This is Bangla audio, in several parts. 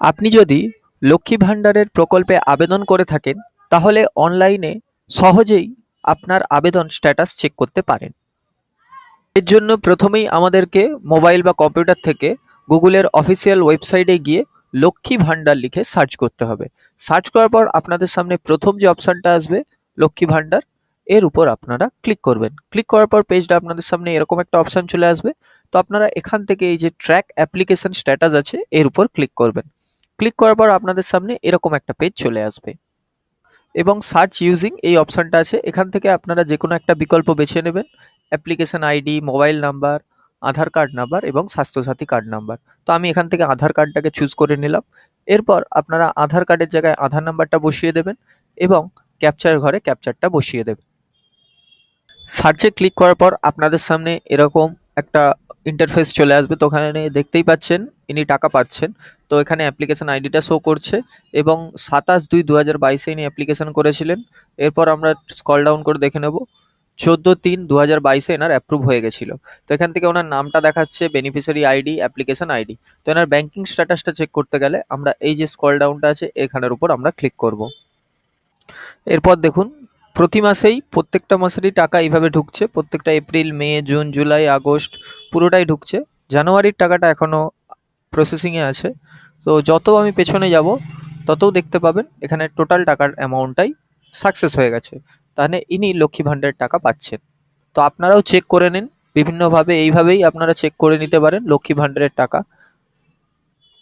আপনি যদি লক্ষ্মী ভাণ্ডারের প্রকল্পে আবেদন করে থাকেন, তাহলে অনলাইনে সহজেই আপনার আবেদন স্ট্যাটাস চেক করতে পারেন। এর জন্য প্রথমেই আমাদেরকে মোবাইল বা কম্পিউটার থেকে গুগলের অফিসিয়াল ওয়েবসাইটে গিয়ে লক্ষ্মী ভাণ্ডার লিখে সার্চ করতে হবে। সার্চ করার পর আপনাদের সামনে প্রথম যে অপশানটা আসবে, লক্ষ্মী ভাণ্ডার, এর উপর আপনারা ক্লিক করবেন। ক্লিক করার পর পেজটা আপনাদের সামনে এরকম একটা অপশান চলে আসবে। তো আপনারা এখান থেকে এই যে ট্র্যাক অ্যাপ্লিকেশন স্ট্যাটাস আছে, এর উপর ক্লিক করবেন। ক্লিক করার পর আপনাদের সামনে এরকম একটা পেজ চলে আসবে। এবং সার্চ ইউজিং এই অপশানটা আছে। এখান থেকে আপনারা যে কোনো একটা বিকল্প বেছে নেবেন। Application ID mobile number Aadhaar card number এবং স্বাস্থ্যসাথী কার্ড নাম্বার তো আমি এখান থেকে আধার কার্ডটাকে চুজ করে নিলাম। এরপর আপনারা আধার কার্ডের জায়গায় আধার নাম্বারটা বসিয়ে দেবেন এবং ক্যাপচার ঘরে ক্যাপচারটা বসিয়ে দেবেন। সার্চে ক্লিক করার পর আপনাদের সামনে এরকম একটা ইন্টারফেস চলে আসবে। তো ওখানে দেখতেই পাচ্ছেন ইনি টাকা পাচ্ছেন। তো এখানে অ্যাপ্লিকেশন আইডিটা শো করছে এবং সাতাশ দুই দু হাজার বাইশে ইনি অ্যাপ্লিকেশন করেছিলেন। এরপর আমরা স্কল ডাউন করে দেখে নেব। চোদ্দ তিন দু হাজার বাইশে এনার অ্যাপ্রুভ হয়ে গেছিল। তো এখান থেকে ওনার নামটা দেখাচ্ছে বেনিফিশিয়ারি আইডি অ্যাপ্লিকেশন আইডি তো এনার ব্যাঙ্কিং স্ট্যাটাসটা চেক করতে গেলে আমরা এই যে স্কল ডাউনটা আছে, এখানের উপর আমরা ক্লিক করব। এরপর দেখুন, প্রতি মাসেই, প্রত্যেকটা মাসেরই টাকা এইভাবে ঢুকছে। প্রত্যেকটা April, May, June, July, August, পুরোটাই ঢুকছে। জানুয়ারির টাকাটা এখনও প্রসেসিংয়ে আছে। তো যত আমি পেছনে যাব, ততও দেখতে পাবেন এখানে টোটাল টাকার অ্যামাউন্টটাই সাকসেস হয়ে গেছে। তাহলে ইনি লক্ষ্মী ভাণ্ডারের টাকা পাচ্ছেন। তো আপনারাও চেক করে নিন, বিভিন্নভাবে এইভাবেই আপনারা চেক করে নিতে পারেন লক্ষ্মী ভাণ্ডারের টাকা।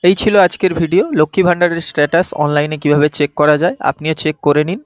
এই ছিল আজকের ভিডিও লক্ষ্মী ভাণ্ডারের স্ট্যাটাস অনলাইনে কীভাবে চেক করা যায়, আপনিও চেক করে নিন।